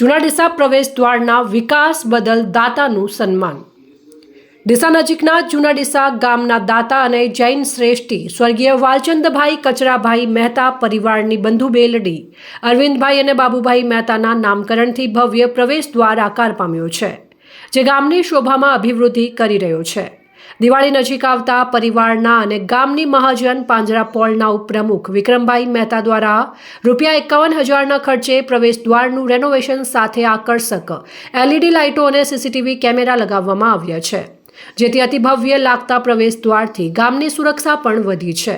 જૂના ડીસા પ્રવેશ દ્વારના વિકાસ બદલ દાતાનું સન્માન. ડીસા નજીકના જૂના ડીસા ગામના દાતા અને જૈન શ્રેષ્ઠી સ્વર્ગીય વાલચંદભાઈ કચરાભાઈ મહેતા પરિવારની બંધુ બેલડી અરવિંદભાઈ અને બાબુભાઈ મહેતાના નામકરણથી ભવ્ય પ્રવેશ દ્વાર આકાર પામ્યો છે, જે ગામની શોભામાં અભિવૃદ્ધિ કરી રહ્યો છે. દિવાળી નજીક આવતા પરિવારના અને ગામની મહાજન પાંજરાપોળના ઉપપ્રમુખ વિક્રમભાઈ મહેતા દ્વારા રૂપિયા એકાવન હજારના ખર્ચે પ્રવેશ દ્વારનું રેનોવેશન સાથે આકર્ષક એલઈડી લાઇટો અને સીસીટીવી કેમેરા લગાવવામાં આવ્યા છે, જેથી અતિભવ્ય લાગતા પ્રવેશ દ્વારથી ગામની સુરક્ષા પણ વધી છે.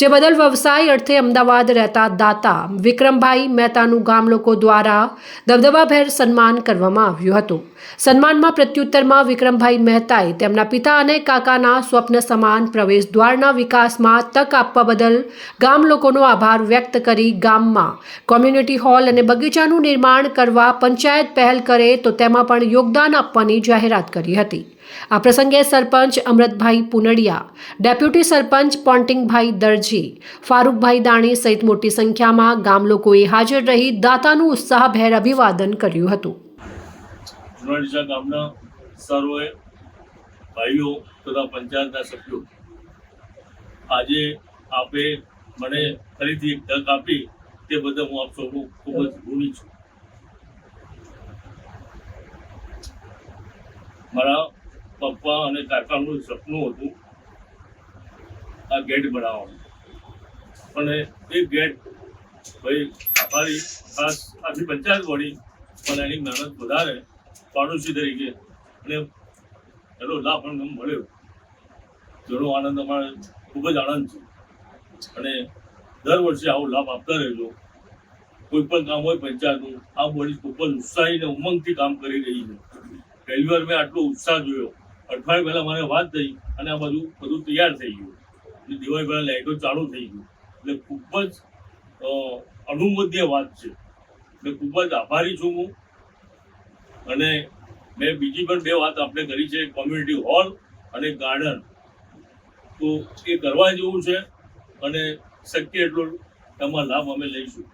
જે બદલ વ્યવસાય અર્થે અમદાવાદ રહેતા દાતા વિક્રમભાઈ મહેતાનું ગામ લોકો દ્વારા દબદબાભેર સન્માન કરવામાં આવ્યું હતું. સન્માનમાં પ્રત્યુત્તરમાં વિક્રમભાઈ મહેતાએ તેમના પિતા અને કાકાના સ્વપ્ન સમાન પ્રવેશ દ્વારના વિકાસમાં તક આપવા બદલ ગામ લોકોનો આભાર વ્યક્ત કરી ગામમાં કોમ્યુનિટી હોલ અને બગીચાનું નિર્માણ કરવા પંચાયત પહેલ કરે તો તેમાં પણ યોગદાન આપવાની જાહેરાત કરી હતી. આ પ્રસંગે સરપંચ અમૃતભાઈ પુનડિયા, ડેપ્યુટી સરપંચ પોન્ટિંગભાઈ દરજી. ફારૂકભાઈ દાણી સહિત મોટી સંખ્યામાં ગામ લોકોએ હાજર રહી દાતાનું ઉત્સાહભેર અભિવાદન કર્યું હતું. જુનાડીસા ગામના સર્વે ભાઈઓ તથા પંચાયતના સભ્યો આજે આપે મને ફરીથી એક તક આપી તે બદલ હું આપ સૌનો ખૂબ જ ઋણી છું. મારા પપ્પા અને કાકાનું સપનું હતું આ ગેટ બનાવવાનું. અને એ ગેટ ભાઈ અમારી ખાસ આખી પંચાયત વળી પણ એની મહેનત વધારે પાડોશી તરીકે. અને એનો લાભ પણ મળ્યો. જેનો આનંદ અમારે, ખૂબ જ આનંદ છે. અને દર વર્ષે આવો લાભ આપતા રહેજો. કોઈ પણ કામ હોય પંચાયતનું આ બોડી ખૂબ જ ઉત્સાહી અને ઉમંગથી કામ કરી રહી છે. પહેલી વાર મેં આટલો ઉત્સાહ જોયો. અઠવાડિયા પહેલા મારે વાત થઈ અને આ બધું બધું તૈયાર થઈ ગયું. અને દિવાળી પહેલા લાઇટો ચાલુ થઈ ગયું એટલે ખૂબ જ અનુમધ્ય વાત છે. એટલે ખૂબ જ આભારી છું હું. અને મેં બીજી પણ બે વાત આપણે કરી છે કોમ્યુનિટી હોલ અને ગાર્ડન તો એ કરવા જેવું છે અને શક્ય એટલો એમાં લાભ અમે લઈશું.